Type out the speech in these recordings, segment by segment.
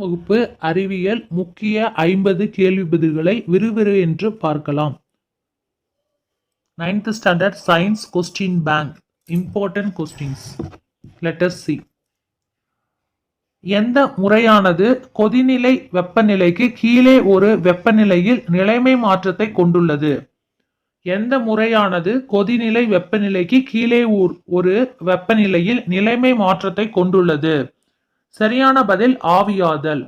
வகுப்பு அறிவியல் முக்கிய ஐம்பது கேள்வி பதில்களை விறுவிறு என்று பார்க்கலாம். Ninth standard science question bank important questions letter C எந்த முறையானது கொதிநிலை வெப்பநிலைக்கு கீழே ஒரு வெப்பநிலையில் நிலைமை மாற்றத்தை கொண்டுள்ளது? எந்த முறையானது கொதிநிலை வெப்பநிலைக்கு கீழே ஒரு- ஒரு வெப்பநிலையில் நிலைமை மாற்றத்தை கொண்டுள்ளது? சரியான பதில் ஆவியாதல்.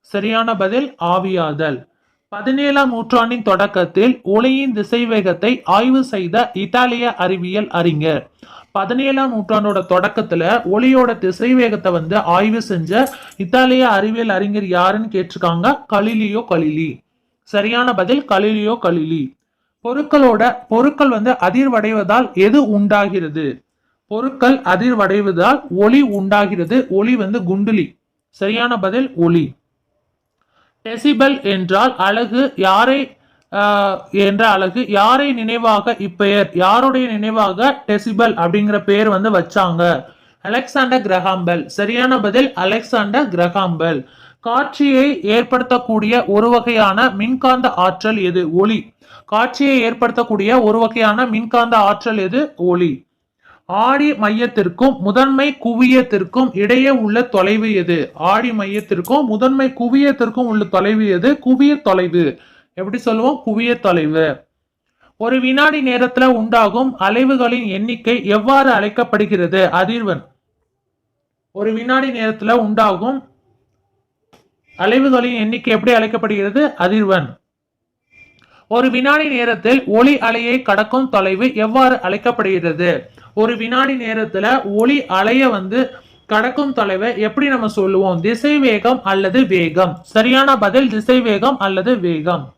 சரியான பதில் ஆவியாதல். பதினேழாம் நூற்றாண்டின் தொடக்கத்தில் ஒளியின் திசைவேகத்தை ஆய்வு செய்த இத்தாலிய அறிவியல் அறிஞர். பதினேழாம் நூற்றாண்டோட தொடக்கத்துல ஒளியோட திசைவேகத்தை வந்து ஆய்வு செஞ்ச இத்தாலிய அறிவியல் அறிஞர் யாருன்னு கேட்டிருக்காங்க? Galileo Galilei. சரியான பதில் கலிலியோ கலிலி. பொருட்களோட பொருட்கள் வந்து அதிர்வடைவதால் எது உண்டாகிறது? பொருட்கள் அதிர்வடைவதால் ஒளி உண்டாகிறது. ஒளி வந்து குண்டுலி. சரியான பதில் ஒளி. டெசிபல் என்றால் அழகு. யாரை என்ற அழகு. யாரை நினைவாக இப்பெயர். யாருடைய நினைவாக டெசிபல் அப்படிங்கிற பெயர் வந்து வச்சாங்க. Alexander Graham Bell. சரியான பதில் அலெக்சாண்டர் கிரகாம்பல். காட்சியை ஏற்படுத்தக்கூடிய ஒரு வகையான மின்காந்த ஆற்றல் எது? ஒளி. காட்சியை ஏற்படுத்தக்கூடிய ஒரு வகையான மின்காந்த ஆற்றல் எது? ஒளி. ஆடி மையத்திற்கும் முதன்மை குவியத்திற்கும் இடையே உள்ள தொலைவு எது? ஆடி மையத்திற்கும் முதன்மை குவியத்திற்கும் உள்ள தொலைவு எது? குவிய தொலைவு. எப்படி சொல்லுவோம்? குவிய தொலைவு. ஒரு வினாடி நேரத்துல உண்டாகும் அலைவுகளின் எண்ணிக்கை எவ்வாறு அழைக்கப்படுகிறது? அதிர்வன் ஒரு வினாடி நேரத்துல உண்டாகும் அலைவுகளின் எண்ணிக்கை எப்படி அழைக்கப்படுகிறது? அதிர்வன் ஒரு வினாடி நேரத்தில் ஒளி அலையை கடக்கும் தொலைவு எவ்வாறு அழைக்கப்படுகிறது? ஒரு வினாடி நேரத்துல ஒளி அலைய வந்து கடக்கும் தொலைவை எப்படி நம்ம சொல்லுவோம்? திசை வேகம் அல்லது வேகம். சரியான பதில் திசை வேகம் அல்லது வேகம்.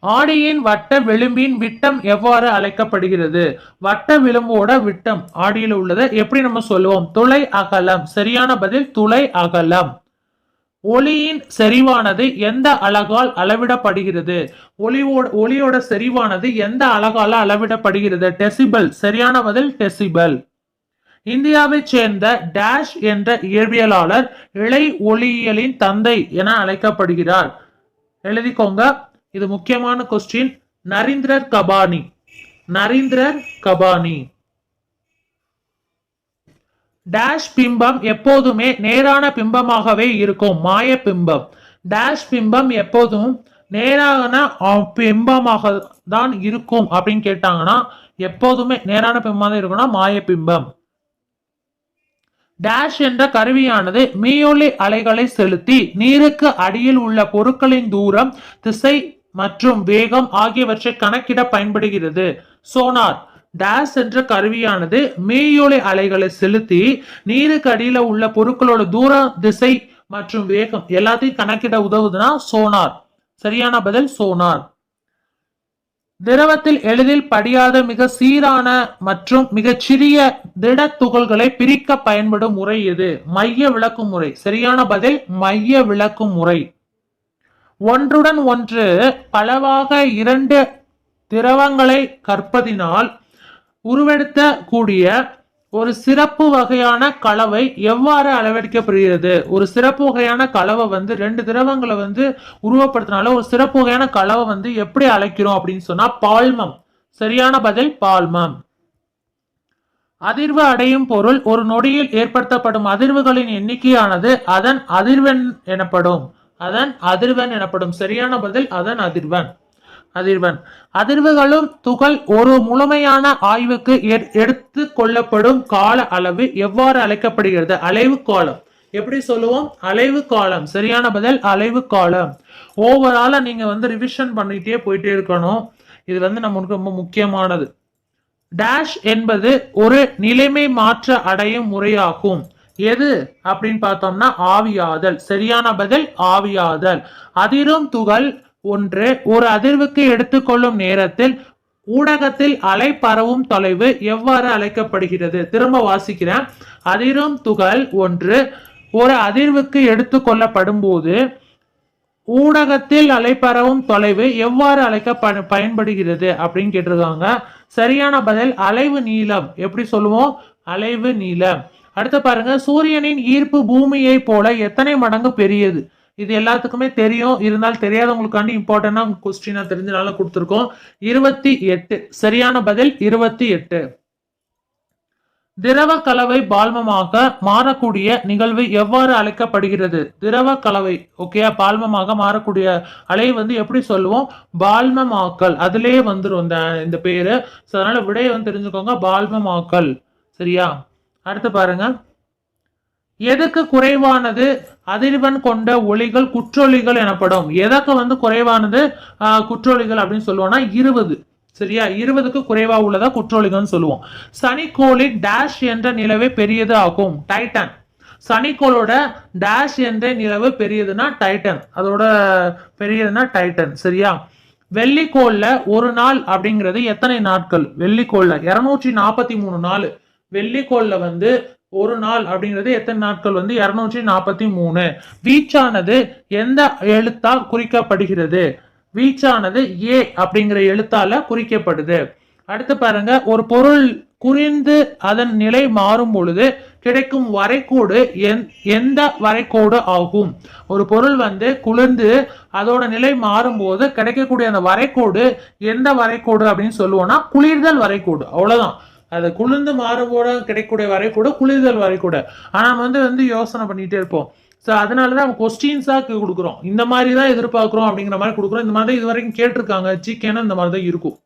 ஆடியின் வட்ட விளிம்பின் விட்டம் எவ்வாறு அழைக்கப்படுகிறது? வட்ட விளிம்போட விட்டம் ஆடியில் உள்ளதை எப்படி நம்ம சொல்லுவோம்? துளை அகலம். சரியான பதில் துளை அகலம். ஒளியின் செறிவானது எந்த அழகால் அளவிடப்படுகிறது? ஒளியோட ஒளியோட செறிவானது எந்த அழகால அளவிடப்படுகிறது? டெசிபல் சரியான பதில் டெசிபல் இந்தியாவைச் சேர்ந்த டேஷ் என்ற இயற்பியலாளர் இலை ஒளியியலின் தந்தை என அழைக்கப்படுகிறார். எழுதிக்கோங்க. இது முக்கியமான கொஸ்டின் நரீந்திரர் கபானி. நரீந்திரர் கபானி. டேஷ் பிம்பம் எப்போதுமே நேரான பிம்பமாகவே இருக்கும் மாய பிம்பம். டேஷ் பிம்பம் எப்போதும் நேரான பிம்பமாக தான் இருக்கும் அப்படின்னு கேட்டாங்கன்னா எப்போதுமே நேரான பிம்பமாக தான் இருக்கும்னா மாய பிம்பம். டேஷ் என்ற கருவியானது மீயொலி அலைகளை செலுத்தி நீருக்கு அடியில் உள்ள பொருட்களின் தூரம் திசை மற்றும் வேகம் ஆகியவற்றை கணக்கிட பயன்படுகிறது. சோனார் டேஸ் என்ற கருவியானது மேயோலை அலைகளை செலுத்தி நீருக்கு அடியில உள்ள பொருட்களோட தூரம் திசை மற்றும் வேகம் எல்லாத்தையும் கணக்கிட உதவுதுன்னா சோனார் சரியான பதில் சோனார் திரவத்தில் எளிதில் படியாத மிக சீரான மற்றும் மிகச்சிறிய திட துகள்களை பிரிக்க பயன்படும் முறை எது மைய விளக்கும் முறை. சரியான பதில் மைய விளக்கும் முறை. ஒன்றுடன் ஒன்று பலவாக இரண்டு திரவங்களை கற்பதினால் உருவெடுத்த கூடிய ஒரு சிறப்பு வகையான கலவை எவ்வாறு அளவெடுக்கப்படுகிறது? ஒரு சிறப்பு வகையான கலவை வந்து ரெண்டு திரவங்களை வந்து உருவப்படுத்தினால ஒரு சிறப்பு வகையான கலவை வந்து எப்படி அழைக்கிறோம் அப்படின்னு சொன்னா பால்மம். சரியான பதில் பால்மம். அதிர்வு அடையும் பொருள் ஒரு நொடியில் ஏற்படுத்தப்படும் அதிர்வுகளின் எண்ணிக்கையானது அதன் அதிர்வெண் எனப்படும். அதன் அதிர்வெண் எனப்படும். சரியான பதில் அதன் அதிர்வெண். அதிர்வெண் அதிர்வுகளும் துகள் ஒரு முழுமையான ஆய்வுக்கு எடுத்து கொள்ளப்படும் கால அளவு எவ்வாறு அழைக்கப்படுகிறது? அலைவு காலம். எப்படி சொல்லுவோம்? அலைவு காலம். சரியான பதில் அலைவு காலம். ஓவராலா நீங்க வந்து ரிவிஷன் பண்ணிட்டே போயிட்டே இருக்கணும். இது வந்து நமக்கு ரொம்ப முக்கியமானது. டேஷ் என்பது ஒரு நிலைமை மாற்ற அடையும் முறையாகும். எது அப்படின்னு பார்த்தோம்னா ஆவியாதல். சரியான பதில் ஆவியாதல். அதிரும் துகள் ஒன்று ஒரு அதிர்வுக்கு எடுத்துக்கொள்ளும் நேரத்தில் ஊடகத்தில் அலை பரவும் தொலைவு எவ்வாறு அழைக்கப்படுகிறது? திரும்ப வாசிக்கிறேன். அதிரும் துகள் ஒன்று ஒரு அதிர்வுக்கு எடுத்துக்கொள்ளப்படும் போது ஊடகத்தில் அலைப்பரவும் தொலைவு எவ்வாறு அழைக்க ப- பயன்படுகிறது அப்படின்னு கேட்டிருக்காங்க. சரியான பதில் அலைவு நீளம். எப்படி சொல்லுவோம்? அலைவு நீளம். அடுத்து பாருங்க சூரியனின் ஈர்ப்பு பூமியை போல எத்தனை மடங்கு பெரியது? இது எல்லாத்துக்குமே தெரியும். இருந்தால் தெரியாதவங்களுக்காண்டி இம்பார்ட்டன்டா கொஸ்டினா தெரிஞ்சனால கொடுத்துருக்கோம். இருபத்தி எட்டு. சரியான பதில் இருபத்தி எட்டு. திரவ கலவை பால்மமாக மாறக்கூடிய நிகழ்வு எவ்வாறு அழைக்கப்படுகிறது? திரவ கலவை ஓகேயா பால்மமாக மாறக்கூடிய அலை வந்து எப்படி சொல்லுவோம்? பால்மமாக்கல். அதுலேயே வந்துரும் இந்த இந்த பேரு. ஸோ அதனால விடையை வந்து தெரிஞ்சுக்கோங்க. பால்மமாக்கல். சரியா? அடுத்து பாருங்க. எதுக்கு குறைவானது? அதிர்வெண் கொண்ட ஒளிகள் குற்றொலிகள் எனப்படும். எதற்கு வந்து குறைவானது? குற்றொலிகள் அப்படின்னு சொல்லுவோம்னா இருபது. சரியா? இருபதுக்கு குறைவா உள்ளதா குற்றொலிகள்னு சொல்லுவோம். சனிக்கோளின் டேஷ் என்ற நிலவே பெரியது ஆகும். டைட்டன் சனிக்கோளோட டேஷ் என்ற நிலவு பெரியதுன்னா டைட்டன் அதோட பெரியதுன்னா டைட்டன் சரியா? வெள்ளிக்கோள்ல ஒரு நாள் அப்படிங்கிறது எத்தனை நாட்கள்? வெள்ளிக்கோள்ல. இருநூற்றி நாற்பத்தி மூணு நாள். வெள்ளிக்கோள்ல வந்து ஒரு நாள் அப்படிங்கிறது எத்தனை நாட்கள் வந்து? இரநூற்றி நாற்பத்தி மூணு. வீச்சானது எந்த எழுத்தால் குறிக்கப்படுகிறது? வீச்சானது ஏ அப்படிங்கிற எழுத்தால குறிக்கப்படுது. அடுத்து பாருங்க ஒரு பொருள் குறிந்து அதன் நிலை மாறும் பொழுது கிடைக்கும் வரைக்கோடு எந்- எந்த வரைகோடு ஆகும்? ஒரு பொருள் வந்து குளிர்ந்து அதோட நிலை மாறும்போது கிடைக்கக்கூடிய அந்த வரைக்கோடு எந்த வரைகோடு அப்படின்னு சொல்லுவோம்னா குளிர்தல் வரைகோடு. அவ்வளோதான் அது குளிர்ந்து மாறும்போது கிடைக்கக்கூடிய வரைகூட குளிர்தல் வரைகூட ஆனா ஆனால் வந்து வந்து யோசனை பண்ணிட்டே இருப்போம். ஸோ அதனால தான் நம்ம கொஸ்டின்ஸாக கொடுக்குறோம். இந்த மாதிரி தான் எதிர்பார்க்குறோம் அப்படிங்கிற மாதிரி கொடுக்குறோம். இந்த மாதிரி தான் இது வரைக்கும் கேட்டிருக்காங்க ஜிகேன்னு இந்த மாதிரி தான் இருக்கும்.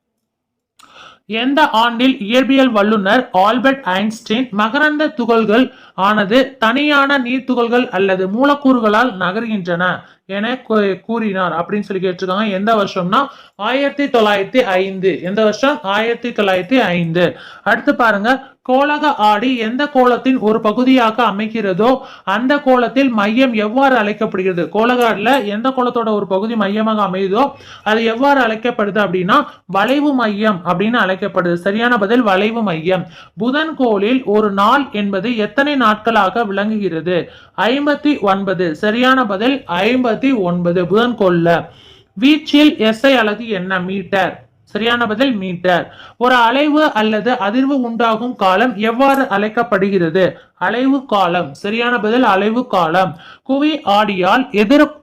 எந்த ஆண்டில் இயற்பியல் வல்லுனர் ஆல்பர்ட் ஐன்ஸ்டீன் மகரந்த துகள்கள் ஆனது தனியான நீர்த்துகள்கள் அல்லது மூலக்கூறுகளால் நகர்கின்றன? என கூறினார். அப்படின்னு சொல்லி கேட்டிருக்காங்க. எந்த வருஷம்னா? ஆயிரத்தி தொள்ளாயிரத்தி ஐந்து. எந்த வருஷம்? ஆயிரத்தி தொள்ளாயிரத்தி ஐந்து. அடுத்து பாருங்க. கோலக ஆடி எந்த கோலத்தின் ஒரு பகுதியாக அமைக்கிறதோ அந்த கோலத்தில் மையம் எவ்வாறு அழைக்கப்படுகிறது? கோலகாடுல எந்த கோலத்தோட ஒரு பகுதி மையமாக அமையுதோ அது எவ்வாறு அழைக்கப்படுது அப்படின்னா வளைவு மையம் அப்படின்னு அழைக்கப்படுது. சரியான பதில் வளைவு மையம். புதன் கோளில் ஒரு நாள் என்பது எத்தனை நாட்களாக விளங்குகிறது? ஐம்பத்தி ஒன்பது. சரியான பதில் ஐம்பது. ஐம்பத்தி ஒன்பது புதன் கோள்ல வீச்சில் எஸ்ஐ அலகு என்ன? மீட்டர். சரியான பதில் மீட்டர். ஒரு அலைவு அல்லது அதிர்வு உண்டாகும் காலம் எவ்வாறு அழைக்கப்படுகிறது? அலைவு காலம். சரியான பதில் அலைவு காலம். குவி ஆடியால் எதிர்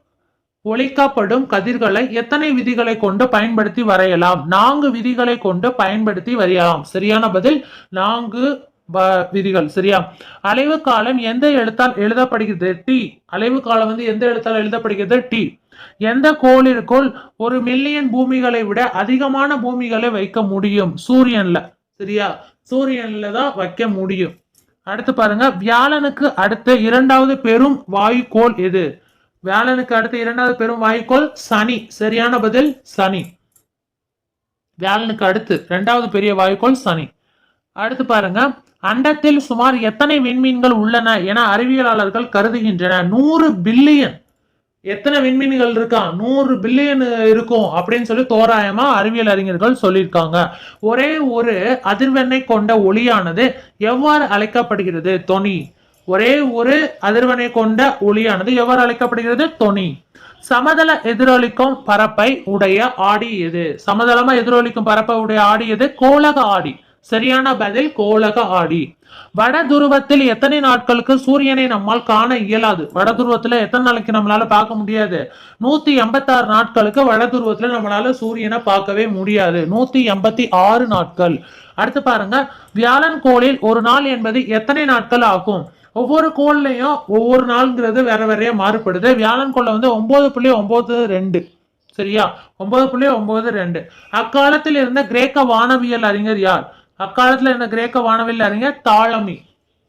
ஒழிக்கப்படும் கதிர்களை எத்தனை விதிகளை கொண்டு பயன்படுத்தி வரையலாம்? நான்கு விதிகளை கொண்டு பயன்படுத்தி வரையலாம். சரியான பதில் நான்கு விதிகள். சரியா? அலைவு காலம் எந்த எழுத்தால் எழுதப்படுகிறது? டி அலைவு காலம் வந்து எந்த எழுத்தால் எழுதப்படுகிறது? டி எந்த கோளிற்குள் ஒரு மில்லியன் பூமிகளை விட அதிகமான பூமிகளை வைக்க முடியும்? சூரியன்ல. சரியா? சூரியன்ல தான் வைக்க முடியும். அடுத்து பாருங்க. வியாழனுக்கு அடுத்த இரண்டாவது பெரும் வாயுக்கோள் எது? வியாழனுக்கு அடுத்த இரண்டாவது பெரும் வாயுக்கோள் சனி. சரியான பதில்? சனி. வியாழனுக்கு அடுத்து இரண்டாவது பெரிய வாயுக்கோள் சனி. அடுத்து பாருங்க. அண்டத்தில் சுமார் எத்தனை விண்மீன்கள் உள்ளன என அறிவியலாளர்கள் கருதுகின்றன நூறு பில்லியன். எத்தனை விண்மீன்கள் இருக்கா? நூறு பில்லியன் இருக்கும் அப்படின்னு சொல்லி தோராயமா அறிவியல் அறிஞர்கள் சொல்லியிருக்காங்க. ஒரே ஒரு அதிர்வெண்ணை கொண்ட ஒளியானது எவ்வாறு அழைக்கப்படுகிறது? தொனி. ஒரே ஒரு அதிர்வெண்ணை கொண்ட ஒளியானது எவ்வாறு அழைக்கப்படுகிறது? தொனி. சமதள எதிரொலிக்கும் பரப்பை உடைய ஆடி எது? சமதளமா எதிரொலிக்கும் பரப்பை உடைய ஆடி எது? கோலக ஆடி. சரியான பதில் கோலக ஆடி. வட துருவத்தில் எத்தனை நாட்களுக்கு சூரியனை நம்மால் காண இயலாது? வட துருவத்துல எத்தனை நாளைக்கு நம்மளால பார்க்க முடியாது? நூத்தி எண்பத்தாறு நாட்களுக்கு வட துருவத்துல நம்மளால சூரியனை பார்க்கவே முடியாது. நூத்தி எண்பத்தி ஆறு நாட்கள். அடுத்து பாருங்க வியாழன் கோளில் ஒரு நாள் என்பது எத்தனை நாட்கள் ஆகும்? ஒவ்வொரு கோள்லையும் ஒவ்வொரு நாள்ங்கிறது வேற வேறையா மாறுபடுது. வியாழன் கோளை வந்து ஒன்பது புள்ளி ஒன்பது ரெண்டு. சரியா? ஒன்பது புள்ளி ஒன்பது ரெண்டு. அக்காலத்தில் இருந்த கிரேக்க வானவியல் அறிஞர் யார்? அக்காலத்தில் இந்த கிரேக்க வானவில் அறிஞர் தாளமி.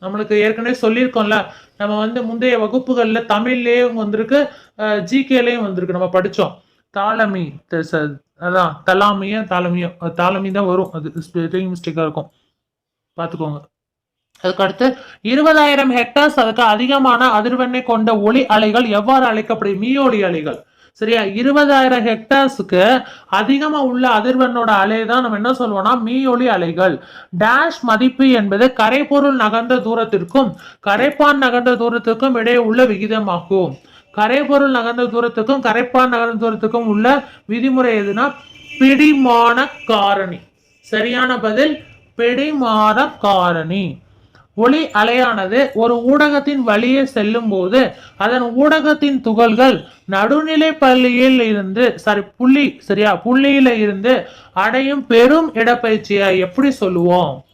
நம்மளுக்கு ஏற்கனவே சொல்லியிருக்கோம்ல நம்ம வந்து முந்தைய வகுப்புகளில் தமிழ்லேயும் வந்திருக்கு ஜிகேலையும் வந்திருக்கு நம்ம படித்தோம் தாளமி ச- அதான் தலாமிய தாளமியோ தாளமி தான் வரும். அது ஸ்பெல்லிங் மிஸ்டேக்காக இருக்கும். பார்த்துக்கோங்க அதுக்கு அடுத்து இருபதாயிரம் ஹெக்டர்ஸ் அதுக்கு அதிகமான அதிர்வெண்ணை கொண்ட ஒளி அலைகள் எவ்வாறு அழைக்கப்படும்? மீயொலி அலைகள். சரியா? இருபதாயிரம் ஹெக்டர்ஸுக்கு அதிகமா உள்ள அதிர்வெண்ணோட அலை தான் நம்ம என்ன சொல்லுவோம்னா மீயொலி அலைகள். டேஷ் மதிப்பு என்பது கரைபொருள் நகர்ந்த தூரத்திற்கும் கரைப்பான் நகர்ந்த தூரத்திற்கும் இடையே உள்ள விகிதமாகும். கரைபொருள் நகர்ந்த தூரத்துக்கும் கரைப்பான் நகர்ந்த தூரத்துக்கும் உள்ள விதிமுறை எதுனா பிடிமான காரணி. சரியான பதில் பிடிமான காரணி. ஒளி அலையானது ஒரு ஊடகத்தின் வழியே செல்லும் போது அதன் ஊடகத்தின் துகள்கள் நடுநிலை பள்ளியில் இருந்து சாரி புள்ளி சரியா புள்ளியில இருந்து அடையும் பெரும் இடப்பயிற்சியை எப்படி சொல்லுவோம்?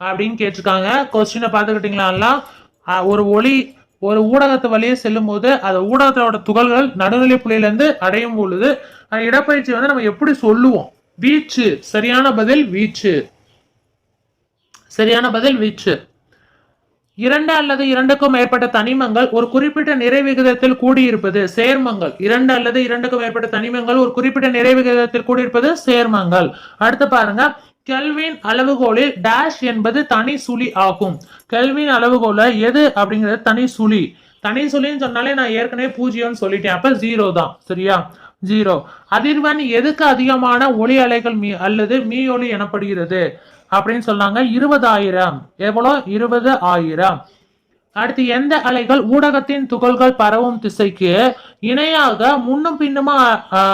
அப்படின்னு கேட்டிருக்காங்க. கொஸ்டினை பார்த்துக்கிட்டீங்களா ஒரு ஒளி ஒரு ஊடகத்து வழியே செல்லும் போது அந்த ஊடகத்தோட துகள்கள் நடுநிலை புள்ளியிலேருந்து அடையும் பொழுது அந்த இடப்பயிற்சி வந்து நம்ம எப்படி சொல்லுவோம்? வீச்சு. சரியான பதில் வீச்சு. சரியான பதில் வீச்சு. இரண்டு அல்லது இரண்டுக்கும் மேற்பட்ட தனிமங்கள் ஒரு குறிப்பிட்ட நிறைவிகிதத்தில் கூடியிருப்பது சேர்மங்கள். இரண்டு அல்லது இரண்டுக்கும் மேற்பட்ட தனிமங்கள் ஒரு குறிப்பிட்ட நிறை விகிதத்தில் கூடியிருப்பது சேர்மங்கள். அடுத்து பாருங்க. கெல்வின் அளவுகோலில் டேஷ் என்பது தனி சுழி ஆகும். கெல்வின் அளவுகோல எது அப்படிங்கிறது தனி சுழி. தனி சுழின்னு சொன்னாலே நான் ஏற்கனவே பூஜ்ஜியம்னு சொல்லிட்டேன். அப்ப ஜீரோ தான். சரியா? ஜீரோ அதிர்வெண் எதுக்கு அதிகமான ஒளி அலைகள் மீ அல்லது மீ ஒளி எனப்படுகிறது? அப்படின்னு சொன்னாங்க. இருபதாயிரம். எவ்வளோ? இருபது ஆயிரம். அடுத்து எந்த அலைகள்? ஊடகத்தின் துகள்கள் பரவும் திசைக்கு இணையாக முன்னும் பின்னுமா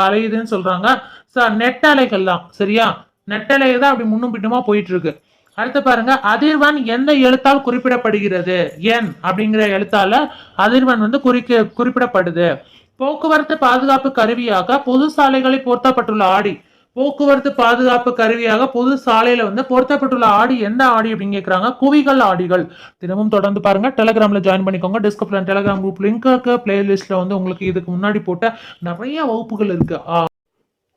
அலையுதுன்னு சொல்றாங்க. சார் நெட் அலைகள் தான். சரியா? நெட் அலை தான் அப்படி முன்னும் பின்னுமா போயிட்டு இருக்கு அடுத்து பாருங்க. அதிர்வன் எந்த எழுத்தால் குறிப்பிடப்படுகிறது? என் அப்படிங்கிற எழுத்தால அதிர்வன் வந்து குறிக்க குறிப்பிடப்படுது. போக்குவரத்து பாதுகாப்பு கருவியாக பொது சாலைகளில் பொருத்தப்பட்டுள்ள ஆடி. போக்குவரத்து பாதுகாப்பு கருவியாக பொது சாலையில வந்து பொருத்தப்பட்டுள்ள ஆடி எந்த ஆடி அப்படின்னு கேக்குறாங்க? குவிகள் ஆடிகள். தினமும் தொடர்ந்து பாருங்க. டெலகிராம்ல ஜாயின் பண்ணிக்கோங்க. டிஸ்கிரிப்ஷன் டெலகிராம் குரூப் லிங்க் இருக்கு. பிளேலிஸ்ட்ல வந்து உங்களுக்கு இதுக்கு முன்னாடி போட்ட நிறைய வகுப்புகள் இருக்கு.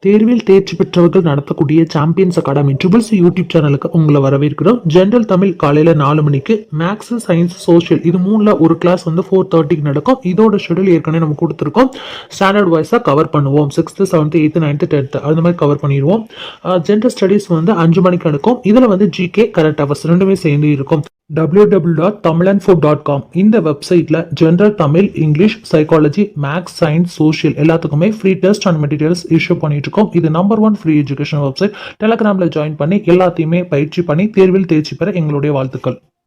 தேர்வில் தேர்ச்சி பெற்றவர்கள் நடத்தக்கூடிய சாம்பியன்ஸ் அகாடமி ட்ரிபிள்ஸ் யூடியூப் சேனலுக்கு உங்களை வரவேற்கிறோம். ஜென்ரல் தமிழ் காலையில நாலு மணிக்கு மேக்ஸ் சயின்ஸ் சோஷியல் இது மூணுல ஒரு கிளாஸ் வந்து ஃபோர் தேர்ட்டிக்கு நடக்கும். இதோட ஷெடியூல் ஏற்கனவே நம்ம கொடுத்துருக்கோம். ஸ்டாண்டர்ட் வைஸாக கவர் பண்ணுவோம். Sixth seventh eighth ninth tenth அந்த மாதிரி கவர் பண்ணிடுவோம். Uh, ஜென்ரல் ஸ்டடீஸ் வந்து அஞ்சு மணிக்கு நடக்கும். இதில் வந்து ஜிகே கரண்ட் அவர்ஸ் ரெண்டுமே சேர்ந்து இருக்கும். www.tamilanfo.com டாட் காம் இந்த வெப்சைட்டில் general Tamil English psychology maths science social எல்லாத்துக்குமே free test and materials issue பண்ணிட்டு இருக்கோம் இது number one free education website டெலகிராமில் ஜாயின் பண்ணி எல்லாத்தையுமே பயிற்சி பண்ணி தேர்வில் தேர்ச்சி பெற எங்களுடைய வாழ்த்துக்கள்.